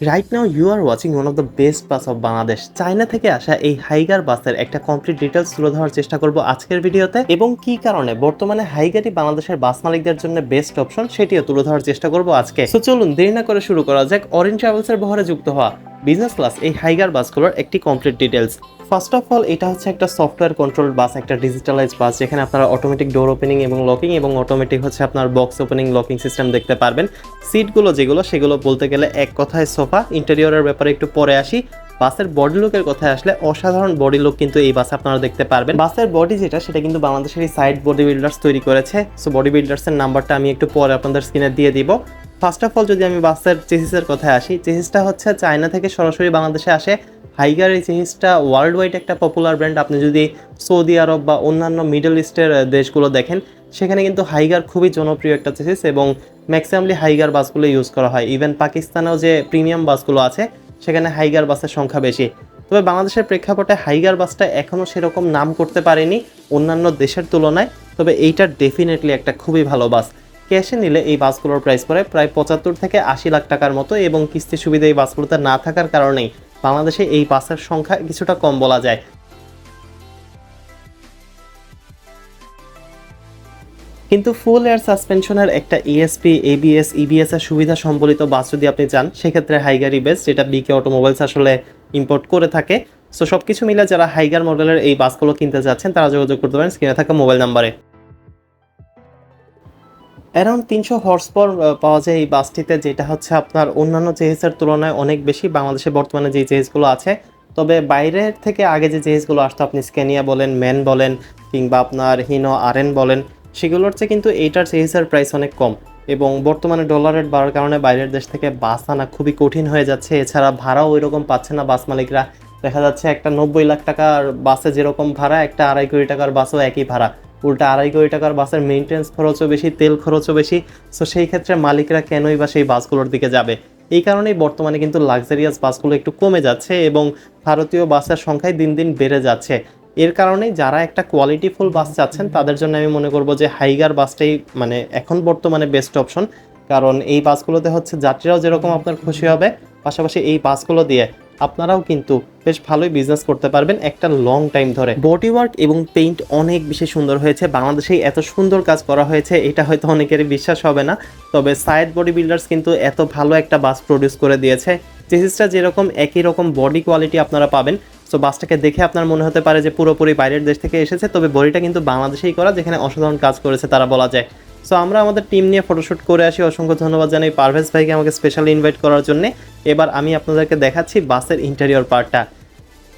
Right now you are watching one of the best bus of Bangladesh China থেকে আসা এই Higer বাসের একটা কমপ্লিট ডিটেলস তুলে ধরার চেষ্টা করব আজকের ভিডিওতে। এবং কি কারণে? বর্তমানে হাইগারই বাংলাদেশের বাস মালিকদের জন্য বেস্ট অপশন সেটিও তুলে ধরার চেষ্টা করব আজকে। তো চলুন দেরি না করে শুরু করা যাক। অরেঞ্জ ট্রাভেলসের বহরে যুক্ত হওয়া। বিজনেস ক্লাস এই হাইগার বাসগুলোর একটি complete details first of all এটা হচ্ছে একটা সফটওয়্যার কন্ট্রোল বাস, একটা ডিজিটালাইজ বাস, যেখানে আপনারা অটোমেটিক ডোর ওপেনিং এবং লকিং এবং অটোমেটিক হচ্ছে আপনার বক্স ওপেনিং লকিং সিস্টেম দেখতে পারবেন। সিটগুলো যেগুলো, সেগুলো বলতে গেলে এক কথায় সোফা। ইন্টেরিয়রের ব্যাপারে একটু পরে আসি। বাসের বডি লুকের কথায় আসলে অসাধারণ বডি লুক কিন্তু এই বাসে আপনারা দেখতে পারবেন। বাসের বডি যেটা, সেটা কিন্তু বাংলাদেশের সাইড বডি বিল্ডার্স তৈরি করেছে। সো বডি বিল্ডার্সের নাম্বারটা আমি একটু পরে আপনাদের স্ক্রিনে দিয়ে দিব। ফার্স্ট অফ অল যদি আমি বাসের চেসিসের কথায় আসি চেসিসটা হচ্ছে চায়না থেকে সরাসরি বাংলাদেশে আসে। হাইগার এই চেসিসটা ওয়ার্ল্ড ওয়াইড একটা পপুলার ব্র্যান্ড আপনি যদি সৌদি আরব বা অন্যান্য মিডল ইস্টের দেশগুলো দেখেন, সেখানে কিন্তু হাইগার খুবই জনপ্রিয় একটা চেসিস এবং ম্যাক্সিমামলি হাইগার বাসগুলো ইউজ করা হয়। ইভেন পাকিস্তানেও যে প্রিমিয়াম বাসগুলো আছে, সেখানে হাইগার বাসের সংখ্যা বেশি। তবে বাংলাদেশের প্রেক্ষাপটে হাইগার বাসটা এখনও সেরকম নাম করতে পারেনি অন্যান্য দেশের তুলনায়, তবে এইটা ডেফিনেটলি একটা খুবই ভালো বাস। ক্যাশে নিলে এই বাসগুলোর প্রাইস পড়ে প্রায় পঁচাত্তর থেকে আশি লাখ টাকার মতো এবং কিস্তি সুবিধা এই বাসগুলোতে না থাকার কারণেই বাংলাদেশে এই বাসের সংখ্যা কিছুটা কম বলা যায়। কিন্তু ফুল এয়ার সাসপেনশনের একটা ইএসপি এবিএস ইবিএস এর সুবিধা সম্বলিত বাস যদি আপনি চান, সেক্ষেত্রে হাইগারই বেস্ট যেটা বিকে অটোমোবাইলস আসলে ইম্পোর্ট করে থাকে। সো সব কিছু মিলে যারা হাইগার মডেলের এই বাসগুলো কিনতে যাচ্ছেন, তারা যোগাযোগ করতে পারেন স্ক্রিনে থাকা মোবাইল নাম্বারে অ্যারাউন্ড তিনশো হর্স পর পাওয়া যায় এই বাসটিতে, যেটা হচ্ছে আপনার অন্যান্য চেহেসের তুলনায় অনেক বেশি। বাংলাদেশে বর্তমানে যে চেহেসগুলো আছে, তবে বাইরের থেকে আগে যে চেহেসগুলো আসতো, আপনি স্ক্যানিয়া বলেন ম্যান বলেন, কিংবা আপনার হিনো আরএন বলেন, সেগুলোর চেয়ে কিন্তু এইটার চেহেসের প্রাইস অনেক কম। এবং বর্তমানে ডলার রেট বাড়ার কারণে বাইরের দেশ থেকে বাস আনা খুবই কঠিন হয়ে যাচ্ছে। এছাড়া ভাড়াও ওই রকম পাচ্ছে না বাস মালিকরা। দেখা যাচ্ছে একটা নব্বই লাখ টাকার বাসে যেরকম ভাড়া, একটা আড়াই কোটি টাকার বাসও একই ভাড়া। উল্টা আড়াই কোটি টাকার বাসের মেনটেন্স খরচও বেশি, তেল খরচও বেশি। সো সেই ক্ষেত্রে মালিকরা কেনই বা সেই বাসগুলোর দিকে যাবে? এই কারণেই বর্তমানে কিন্তু লাক্সারিয়াস বাসগুলো একটু কমে যাচ্ছে এবং ভারতীয় বাসের সংখ্যায় দিন দিন বেড়ে যাচ্ছে। এর কারণেই যারা একটা কোয়ালিটিফুল বাস চাচ্ছেন, তাদের জন্য আমি মনে করব যে হাইগার বাসটাই মানে এখন বর্তমানে বেস্ট অপশন কারণ এই বাসগুলোতে হচ্ছে যাত্রীরাও যেরকম আপনার খুশি হবে, পাশাপাশি এই বাসগুলো দিয়ে আপনারাও কিন্তু বেশ ভালোই বিজনেস করতে পারবেন একটা লং টাইম ধরে। বডি ওয়ার্ক এবং পেইন্ট অনেক বেশি সুন্দর হয়েছে। বাংলাদেশেই এত সুন্দর কাজ করা হয়েছে, এটা হয়তো অনেকেরই বিশ্বাস হবে না। তবে সায়েদ বডি বিল্ডার্স কিন্তু এত ভালো একটা বাস প্রডিউস করে দিয়েছে। চেসিসটা যেরকম একই রকম বডি কোয়ালিটি আপনারা পাবেন। সো বাসটাকে দেখে আপনার মনে হতে পারে যে পুরোপুরি বাইরের দেশ থেকে এসেছে, তবে বডিটা কিন্তু বাংলাদেশেই করা, যেখানে অসাধারণ কাজ করেছে তারা বলা যায়। সো আমরা আমাদের টিম নিয়ে ফটোশ্যুট করে আসি। অসংখ্য ধন্যবাদ জানাই পারভেজ ভাইকে আমাকে স্পেশালি ইনভাইট করার জন্য। এবার আমি আপনাদেরকে দেখাচ্ছি বাসের ইন্টেরিয়র পার্টটা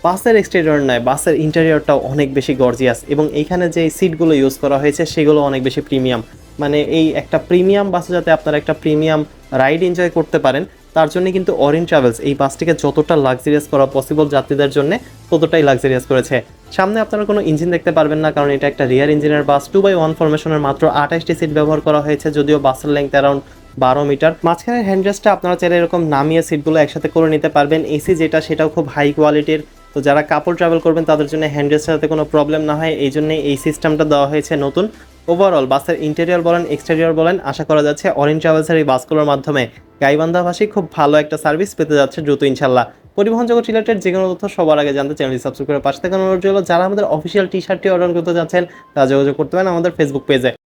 বাসের এক্সটেরিয়র নয়, বাসের ইন্টেরিয়রটাও অনেক বেশি গর্জিয়াস এবং এইখানে যে সিটগুলো ইউজ করা হয়েছে, সেগুলো অনেক বেশি প্রিমিয়াম মানে এই একটা প্রিমিয়াম বাসে যাতে আপনারা একটা প্রিমিয়াম রাইড এনজয় করতে পারেন, তার জন্য কিন্তু অরিন ট্রাভেলস এই বাসটিকে যতটা লাক্সারিয়াস করা পসিবল যাত্রীদের জন্য ততটাই লাক্সারিয়াস করেছে। সামনে আপনারা কোনো ইঞ্জিন দেখতে পারবেন না, কারণ এটা একটা রিয়ার ইঞ্জিনের বাস টু বাই ওয়ান ফরমেশনের মাত্র আঠাশটি সিট ব্যবহার করা হয়েছে, যদিও বাসের লেন্থ অ্যারাউন্ড বারো মিটার মাঝখানের হ্যান্ডরেস্টটা আপনারা চাইলে এরকম নামিয়ে সিটগুলো একসাথে করে নিতে পারবেন। এসি যেটা, সেটাও খুব হাই কোয়ালিটির তো যারা কাপড় ট্রাভেল করবেন, তাদের জন্য হ্যান্ডরেস্টের সাথে কোনো প্রবলেম না হয়, এই জন্যই এই সিস্টেমটা দেওয়া হয়েছে নতুন। ওভারঅল বাসের ইন্টেরিয়র বলেন এক্সটেরিয়র বলেন, আশা করা যাচ্ছে অরেঞ্জ ট্রাভেলসের এই বাসগুলোর মাধ্যমে গাইবান্ধাভাষী খুব ভালো একটা সার্ভিস পেতে যাচ্ছে দ্রুত ইনশাল্লাহ। পরিবহন জগৎ রিলেটেড যে কোনো তথ্য সবার আগে জানতে চ্যানেলটি সাবস্ক্রাইব করে পাশে থাকার অনুরোধ হলো যারা আমাদের অফিসিয়াল টি শার্টটি অর্ডার করতে যাচ্ছেন, তারা যোগাযোগ করতে পারেন আমাদের ফেসবুক পেজে